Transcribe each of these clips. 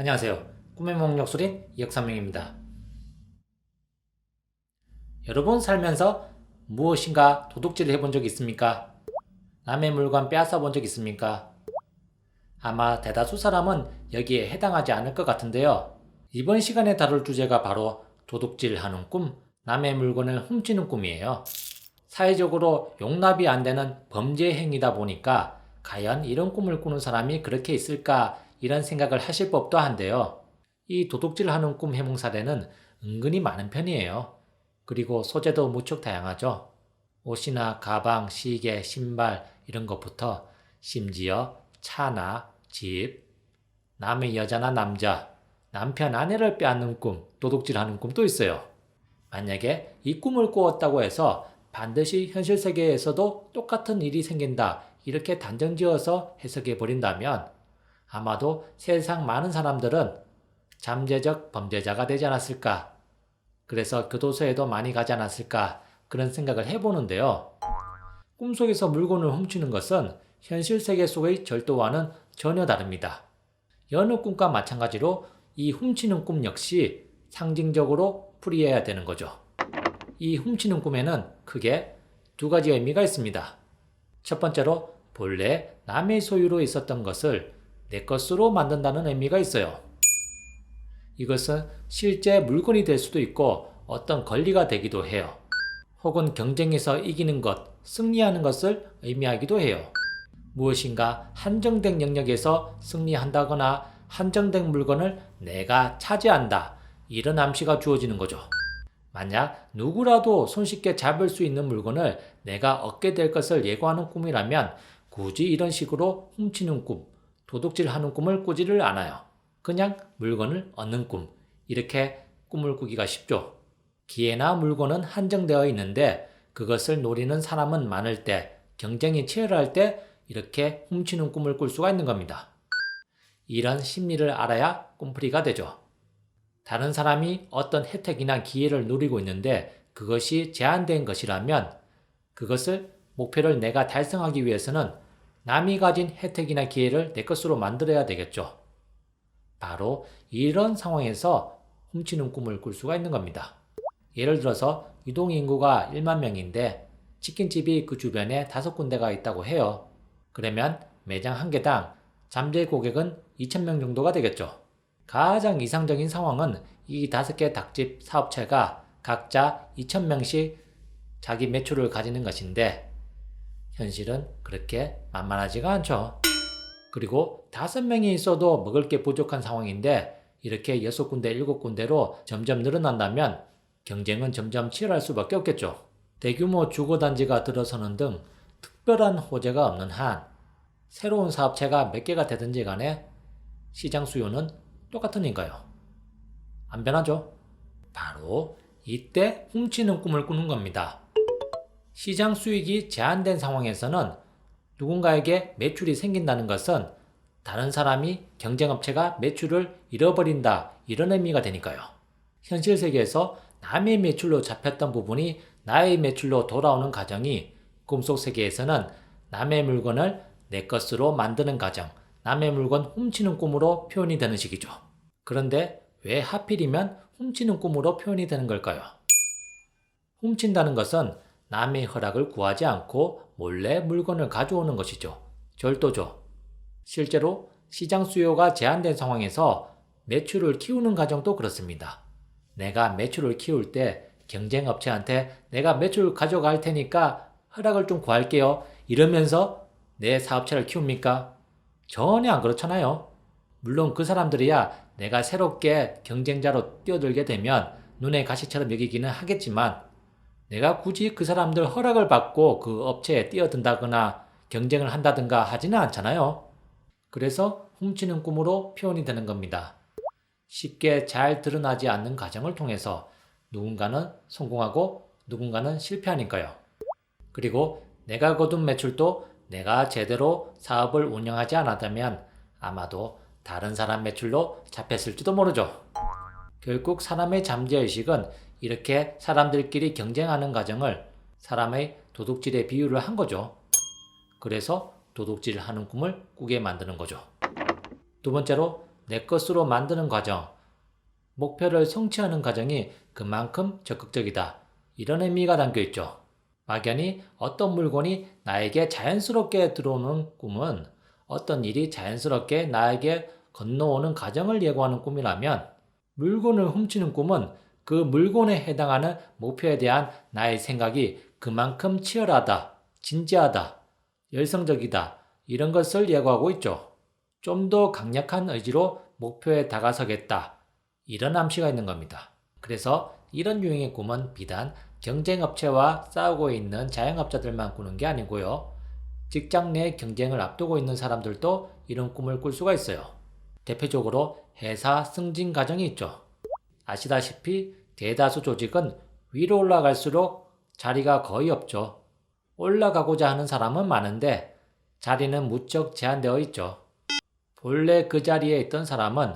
안녕하세요. 꿈의 목욕소리 이혁삼명입니다. 여러분 살면서 무엇인가 도둑질을 해본 적 있습니까? 남의 물건 빼앗아 본 적 있습니까? 아마 대다수 사람은 여기에 해당하지 않을 것 같은데요. 이번 시간에 다룰 주제가 바로 도둑질하는 꿈, 남의 물건을 훔치는 꿈이에요. 사회적으로 용납이 안 되는 범죄 행위다 보니까 과연 이런 꿈을 꾸는 사람이 그렇게 있을까 이런 생각을 하실 법도 한데요. 이 도둑질하는 꿈 해몽 사례는 은근히 많은 편이에요. 그리고 소재도 무척 다양하죠. 옷이나 가방, 시계, 신발 이런 것부터 심지어 차나 집, 남의 여자나 남자, 남편 아내를 빼앗는 꿈, 도둑질하는 꿈도 있어요. 만약에 이 꿈을 꾸었다고 해서 반드시 현실 세계에서도 똑같은 일이 생긴다 이렇게 단정지어서 해석해 버린다면 아마도 세상 많은 사람들은 잠재적 범죄자가 되지 않았을까 그래서 교도소에도 많이 가지 않았을까 그런 생각을 해보는데요. 꿈속에서 물건을 훔치는 것은 현실 세계 속의 절도와는 전혀 다릅니다. 여느 꿈과 마찬가지로 이 훔치는 꿈 역시 상징적으로 풀이해야 되는 거죠. 이 훔치는 꿈에는 크게 두 가지 의미가 있습니다. 첫 번째로 본래 남의 소유로 있었던 것을 내 것으로 만든다는 의미가 있어요. 이것은 실제 물건이 될 수도 있고 어떤 권리가 되기도 해요. 혹은 경쟁에서 이기는 것, 승리하는 것을 의미하기도 해요. 무엇인가 한정된 영역에서 승리한다거나 한정된 물건을 내가 차지한다. 이런 암시가 주어지는 거죠. 만약 누구라도 손쉽게 잡을 수 있는 물건을 내가 얻게 될 것을 예고하는 꿈이라면 굳이 이런 식으로 훔치는 꿈, 도둑질하는 꿈을 꾸지를 않아요. 그냥 물건을 얻는 꿈. 이렇게 꿈을 꾸기가 쉽죠. 기회나 물건은 한정되어 있는데 그것을 노리는 사람은 많을 때, 경쟁이 치열할 때 이렇게 훔치는 꿈을 꿀 수가 있는 겁니다. 이런 심리를 알아야 꿈풀이가 되죠. 다른 사람이 어떤 혜택이나 기회를 누리고 있는데 그것이 제한된 것이라면 그것을 목표를 내가 달성하기 위해서는 남이 가진 혜택이나 기회를 내 것으로 만들어야 되겠죠. 바로 이런 상황에서 훔치는 꿈을 꿀 수가 있는 겁니다. 예를 들어서 유동 인구가 1만 명인데 치킨집이 그 주변에 다섯 군데가 있다고 해요. 그러면 매장 한 개당 잠재 고객은 2,000명 정도가 되겠죠. 가장 이상적인 상황은 이 다섯 개 닭집 사업체가 각자 2,000명씩 자기 매출을 가지는 것인데 현실은 그렇게 만만하지가 않죠. 그리고 다섯 명이 있어도 먹을 게 부족한 상황인데 이렇게 여섯 군데, 일곱 군데로 점점 늘어난다면 경쟁은 점점 치열할 수밖에 없겠죠. 대규모 주거단지가 들어서는 등 특별한 호재가 없는 한 새로운 사업체가 몇 개가 되든지 간에 시장 수요는 똑같으니까요. 안 변하죠? 바로 이때 훔치는 꿈을 꾸는 겁니다. 시장 수익이 제한된 상황에서는 누군가에게 매출이 생긴다는 것은 다른 사람이 경쟁업체가 매출을 잃어버린다 이런 의미가 되니까요. 현실 세계에서 남의 매출로 잡혔던 부분이 나의 매출로 돌아오는 과정이 꿈속 세계에서는 남의 물건을 내 것으로 만드는 과정, 남의 물건 훔치는 꿈으로 표현이 되는 식이죠. 그런데 왜 하필이면 훔치는 꿈으로 표현이 되는 걸까요? 훔친다는 것은 남의 허락을 구하지 않고 몰래 물건을 가져오는 것이죠. 절도죠. 실제로 시장 수요가 제한된 상황에서 매출을 키우는 과정도 그렇습니다. 내가 매출을 키울 때 경쟁 업체한테 내가 매출 가져갈 테니까 허락을 좀 구할게요. 이러면서 내 사업체를 키웁니까? 전혀 안 그렇잖아요. 물론 그 사람들이야 내가 새롭게 경쟁자로 뛰어들게 되면 눈에 가시처럼 여기기는 하겠지만 내가 굳이 그 사람들 허락을 받고 그 업체에 뛰어든다거나 경쟁을 한다든가 하지는 않잖아요. 그래서 훔치는 꿈으로 표현이 되는 겁니다. 쉽게 잘 드러나지 않는 과정을 통해서 누군가는 성공하고 누군가는 실패하니까요. 그리고 내가 거둔 매출도 내가 제대로 사업을 운영하지 않았다면 아마도 다른 사람 매출로 잡혔을지도 모르죠. 결국 사람의 잠재의식은 이렇게 사람들끼리 경쟁하는 과정을 사람의 도둑질에 비유를 한 거죠. 그래서 도둑질을 하는 꿈을 꾸게 만드는 거죠. 두 번째로 내 것으로 만드는 과정, 목표를 성취하는 과정이 그만큼 적극적이다. 이런 의미가 담겨 있죠. 막연히 어떤 물건이 나에게 자연스럽게 들어오는 꿈은 어떤 일이 자연스럽게 나에게 건너오는 과정을 예고하는 꿈이라면 물건을 훔치는 꿈은 그 물건에 해당하는 목표에 대한 나의 생각이 그만큼 치열하다, 진지하다, 열성적이다, 이런 것을 예고하고 있죠. 좀 더 강력한 의지로 목표에 다가서겠다, 이런 암시가 있는 겁니다. 그래서 이런 유형의 꿈은 비단 경쟁업체와 싸우고 있는 자영업자들만 꾸는 게 아니고요. 직장 내 경쟁을 앞두고 있는 사람들도 이런 꿈을 꿀 수가 있어요. 대표적으로 회사 승진 과정이 있죠. 아시다시피 대다수 조직은 위로 올라갈수록 자리가 거의 없죠. 올라가고자 하는 사람은 많은데 자리는 무척 제한되어 있죠. 본래 그 자리에 있던 사람은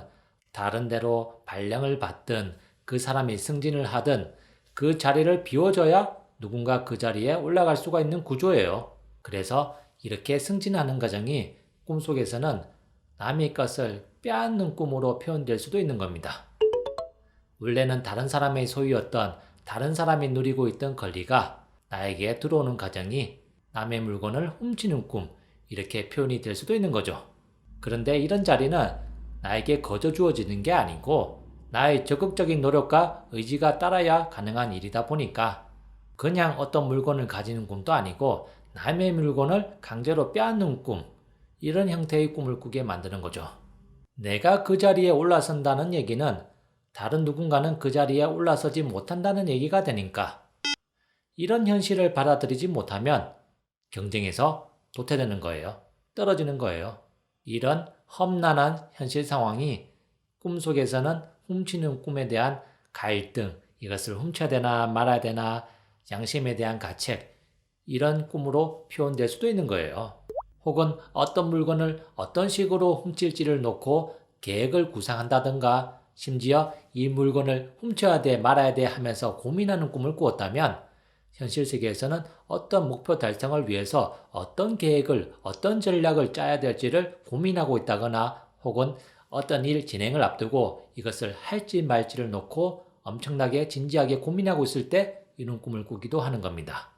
다른 데로 발령을 받든 그 사람이 승진을 하든 그 자리를 비워줘야 누군가 그 자리에 올라갈 수가 있는 구조예요. 그래서 이렇게 승진하는 과정이 꿈속에서는 남의 것을 빼앗는 꿈으로 표현될 수도 있는 겁니다. 원래는 다른 사람의 소유였던 다른 사람이 누리고 있던 권리가 나에게 들어오는 과정이 남의 물건을 훔치는 꿈, 이렇게 표현이 될 수도 있는 거죠. 그런데 이런 자리는 나에게 거저 주어지는 게 아니고 나의 적극적인 노력과 의지가 따라야 가능한 일이다 보니까 그냥 어떤 물건을 가지는 꿈도 아니고 남의 물건을 강제로 빼앗는 꿈, 이런 형태의 꿈을 꾸게 만드는 거죠. 내가 그 자리에 올라선다는 얘기는 다른 누군가는 그 자리에 올라서지 못한다는 얘기가 되니까 이런 현실을 받아들이지 못하면 경쟁에서 도태되는 거예요. 떨어지는 거예요. 이런 험난한 현실 상황이 꿈속에서는 훔치는 꿈에 대한 갈등, 이것을 훔쳐야 되나 말아야 되나, 양심에 대한 가책, 이런 꿈으로 표현될 수도 있는 거예요. 혹은 어떤 물건을 어떤 식으로 훔칠지를 놓고 계획을 구상한다든가, 심지어 이 물건을 훔쳐야 돼 말아야 돼 하면서 고민하는 꿈을 꾸었다면, 현실 세계에서는 어떤 목표 달성을 위해서 어떤 계획을, 어떤 전략을 짜야 될지를 고민하고 있다거나 혹은 어떤 일 진행을 앞두고 이것을 할지 말지를 놓고 엄청나게 진지하게 고민하고 있을 때 이런 꿈을 꾸기도 하는 겁니다.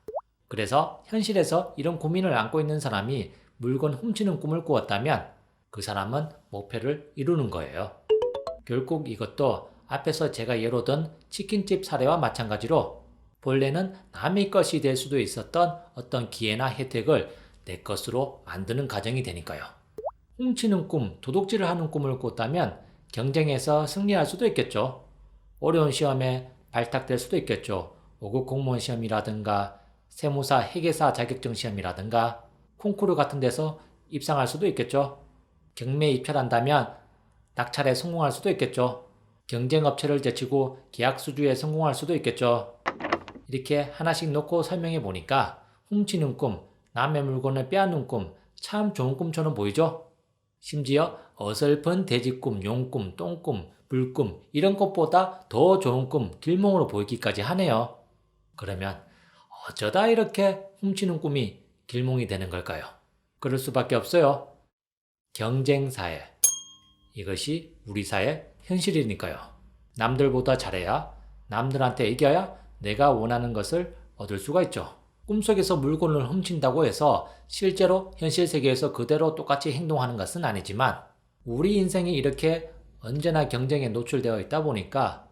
그래서 현실에서 이런 고민을 안고 있는 사람이 물건 훔치는 꿈을 꾸었다면 그 사람은 목표를 이루는 거예요. 결국 이것도 앞에서 제가 예로 든 치킨집 사례와 마찬가지로 본래는 남의 것이 될 수도 있었던 어떤 기회나 혜택을 내 것으로 만드는 과정이 되니까요. 훔치는 꿈, 도둑질을 하는 꿈을 꿨다면 경쟁에서 승리할 수도 있겠죠. 어려운 시험에 발탁될 수도 있겠죠. 5급 공무원 시험이라든가 세무사, 회계사 자격증 시험이라든가 콩쿠르 같은 데서 입상할 수도 있겠죠. 경매에 입찰한다면 낙찰에 성공할 수도 있겠죠. 경쟁업체를 제치고 계약 수주에 성공할 수도 있겠죠. 이렇게 하나씩 놓고 설명해 보니까 훔치는 꿈, 남의 물건을 빼앗는 꿈, 참 좋은 꿈처럼 보이죠? 심지어 어설픈 돼지꿈, 용꿈, 똥꿈, 불꿈 이런 것보다 더 좋은 꿈, 길몽으로 보이기까지 하네요. 그러면 어쩌다 이렇게 훔치는 꿈이 길몽이 되는 걸까요? 그럴 수밖에 없어요. 경쟁사회. 이것이 우리 사회 현실이니까요. 남들보다 잘해야, 남들한테 이겨야 내가 원하는 것을 얻을 수가 있죠. 꿈속에서 물건을 훔친다고 해서 실제로 현실 세계에서 그대로 똑같이 행동하는 것은 아니지만 우리 인생이 이렇게 언제나 경쟁에 노출되어 있다 보니까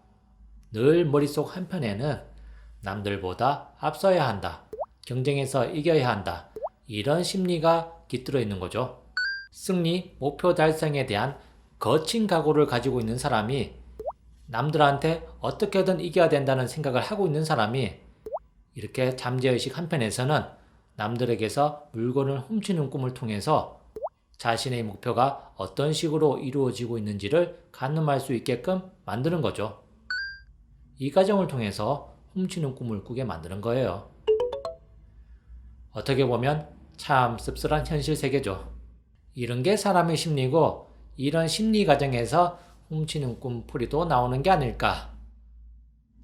늘 머릿속 한편에는 남들보다 앞서야 한다. 경쟁에서 이겨야 한다. 이런 심리가 깃들어 있는 거죠. 승리, 목표 달성에 대한 거친 각오를 가지고 있는 사람이 남들한테 어떻게든 이겨야 된다는 생각을 하고 있는 사람이 이렇게 잠재의식 한편에서는 남들에게서 물건을 훔치는 꿈을 통해서 자신의 목표가 어떤 식으로 이루어지고 있는지를 가늠할 수 있게끔 만드는 거죠. 이 과정을 통해서 훔치는 꿈을 꾸게 만드는 거예요. 어떻게 보면 참 씁쓸한 현실 세계죠. 이런 게 사람의 심리고 이런 심리 과정에서 훔치는 꿈풀이도 나오는 게 아닐까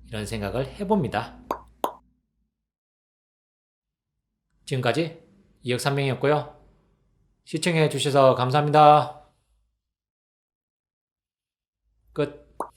이런 생각을 해봅니다. 지금까지 이혁삼명이었고요. 시청해 주셔서 감사합니다. 끝.